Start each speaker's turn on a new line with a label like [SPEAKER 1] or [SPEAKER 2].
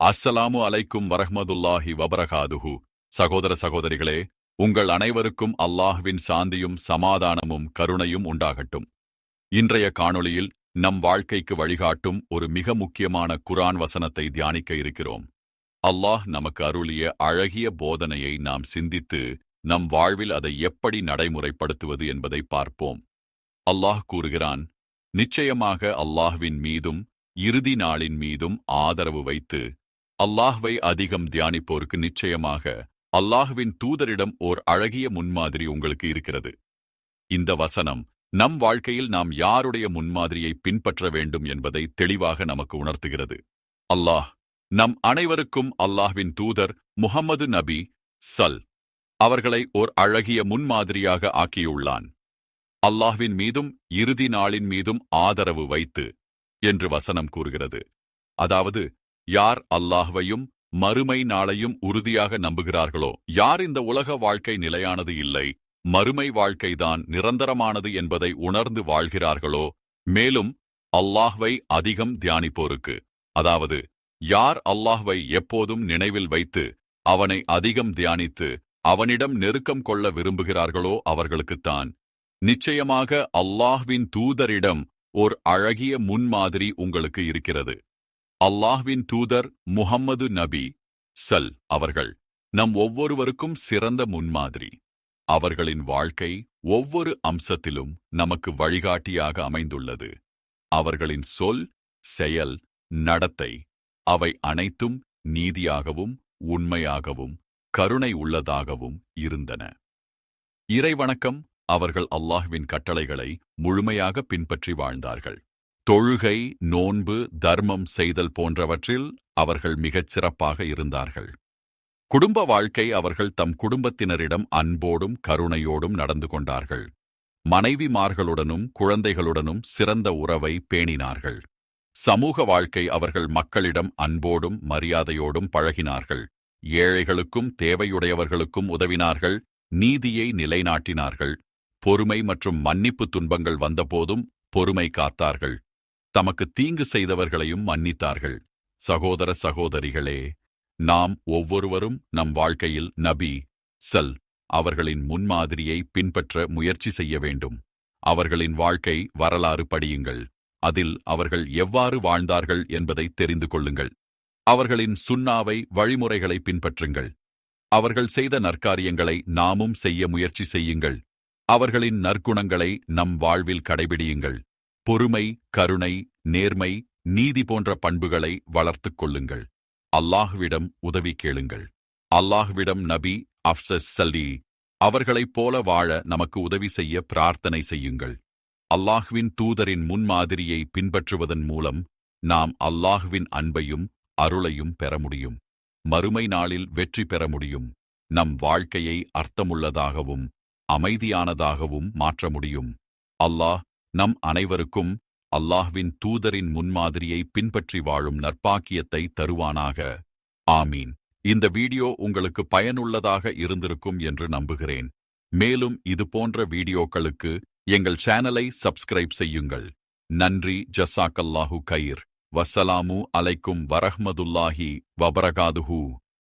[SPEAKER 1] அஸ்ஸலாமு அலைக்கும் வரஹ்மதுல்லாஹி வபரகாதுஹு. சகோதர சகோதரிகளே உங்கள் அனைவருக்கும் அல்லாஹ்வின் சாந்தியும் சமாதானமும் கருணையும் உண்டாகட்டும். இன்றைய காணொளியில் நம் வாழ்க்கைக்கு வழிகாட்டும் ஒரு மிக முக்கியமான குரான் வசனத்தை தியானிக்க இருக்கிறோம். அல்லாஹ் நமக்கு அருளிய அழகிய போதனையை நாம் சிந்தித்து நம் வாழ்வில் அதை எப்படி நடைமுறைப்படுத்துவது என்பதை பார்ப்போம். அல்லாஹ் கூறுகிறான் நிச்சயமாக அல்லாஹ்வின் மீதும் இறுதி நாளின் மீதும் ஆதரவு வைத்து அல்லாஹ்வை அதிகம் தியானிப்போருக்கு நிச்சயமாக அல்லாஹ்வின் தூதரிடம் ஓர் அழகிய முன்மாதிரி உங்களுக்கு இருக்கிறது. இந்த வசனம் நம் வாழ்க்கையில் நாம் யாருடைய முன்மாதிரியை பின்பற்ற வேண்டும் என்பதை தெளிவாக நமக்கு உணர்த்துகிறது. அல்லாஹ் நம் அனைவருக்கும் அல்லாஹ்வின் தூதர் முஹம்மது நபி சல் அவர்களை ஓர் அழகிய முன்மாதிரியாக ஆக்கியுள்ளான். அல்லாஹ்வின் மீதும் இறுதி நாளின் மீதும் ஆதரவு வைத்து என்று வசனம் கூறுகிறது. அதாவது யார் அல்லாஹ்வையும் மறுமை நாளையும் உறுதியாக நம்புகிறார்களோ? யார் இந்த உலக வாழ்க்கை நிலையானது இல்லை? மறுமை வாழ்க்கைதான் நிரந்தரமானது என்பதை உணர்ந்து வாழ்கிறார்களோ? மேலும் அல்லாஹ்வை அதிகம் தியானிப்போருக்கு. அதாவது யார் அல்லாஹ்வை எப்போதும் நினைவில் வைத்து அவனை அதிகம் தியானித்து அவனிடம் நெருக்கம் கொள்ள விரும்புகிறார்களோ அவர்களுக்குத்தான். நிச்சயமாக அல்லாஹ்வின் தூதரிடம் ஓர் அழகிய முன்மாதிரி உங்களுக்கு இருக்கிறது. அல்லாஹ்வின் தூதர் முஹம்மது நபி சல் அவர்கள் நம் ஒவ்வொருவருக்கும் சிறந்த முன்மாதிரி. அவர்களின் வாழ்க்கை ஒவ்வொரு அம்சத்திலும் நமக்கு வழிகாட்டியாக அமைந்துள்ளது. அவர்களின் சொல் செயல் நடத்தை அவை அனைத்தும் நீதியாகவும் உண்மையாகவும் கருணை உள்ளதாகவும் இருந்தன. இறைவணக்கம் அவர்கள் அல்லாஹ்வின் கட்டளைகளை முழுமையாக பின்பற்றி வாழ்ந்தார்கள். தொழுகை நோன்பு தர்மம் செய்தல் போன்றவற்றில் அவர்கள் மிகச் சிறப்பாக இருந்தார்கள். குடும்ப வாழ்க்கை அவர்கள் தம் குடும்பத்தினரிடம் அன்போடும் கருணையோடும் நடந்து கொண்டார்கள். மனைவிமார்களுடனும் குழந்தைகளுடனும் சிறந்த உறவை பேணினார்கள். சமூக வாழ்க்கை அவர்கள் மக்களிடம் அன்போடும் மரியாதையோடும் பழகினார்கள். ஏழைகளுக்கும் தேவையுடையவர்களுக்கும் உதவினார்கள் நீதியை நிலைநாட்டினார்கள். பொறுமை மற்றும் மன்னிப்பு துன்பங்கள் வந்தபோதும் பொறுமை காத்தார்கள். தமக்கு தீங்கு செய்தவர்களையும் மன்னித்தார்கள். சகோதர சகோதரிகளே நாம் ஒவ்வொருவரும் நம் வாழ்க்கையில் நபி சல் அவர்களின் முன்மாதிரியை பின்பற்ற முயற்சி செய்ய வேண்டும். அவர்களின் வாழ்க்கை வரலாறு படியுங்கள். அதில் அவர்கள் எவ்வாறு வாழ்ந்தார்கள் என்பதை தெரிந்து கொள்ளுங்கள். அவர்களின் சுண்ணாவை வழிமுறைகளை பின்பற்றுங்கள். அவர்கள் செய்த நற்காரியங்களை நாமும் செய்ய முயற்சி செய்யுங்கள். அவர்களின் நற்குணங்களை நம் வாழ்வில் கடைபிடியுங்கள். பொறுமை கருணை நேர்மை நீதி போன்ற பண்புகளை வளர்த்துக் கொள்ளுங்கள். அல்லாஹ்விடம் உதவி கேளுங்கள். அல்லாஹ்விடம் நபி அப்சஸ் சல்லி அவர்களைப் போல வாழ நமக்கு உதவி செய்ய பிரார்த்தனை செய்யுங்கள். அல்லாஹ்வின் தூதரின் முன்மாதிரியை பின்பற்றுவதன் மூலம் நாம் அல்லாஹ்வின் அன்பையும் அருளையும் பெற முடியும். மறுமை நாளில் வெற்றி பெற முடியும். நம் வாழ்க்கையை அர்த்தமுள்ளதாகவும் அமைதியானதாகவும் மாற்ற முடியும். அல்லாஹ் நம் அனைவருக்கும் அல்லாஹ்வின் தூதரின் முன்மாதிரியை பின்பற்றி வாழும் நற்பாக்கியத்தை தருவானாக. ஆமீன். இந்த வீடியோ உங்களுக்கு பயனுள்ளதாக இருந்திருக்கும் என்று நம்புகிறேன். மேலும் இது போன்ற வீடியோக்களுக்கு எங்கள் சேனலை சப்ஸ்கிரைப் செய்யுங்கள். நன்றி. ஜசாக்கல்லாஹு கயிர் வஸ்ஸலாமு அலைக்கும் வரஹ்மதுல்லாஹி வபரகாதுஹூ.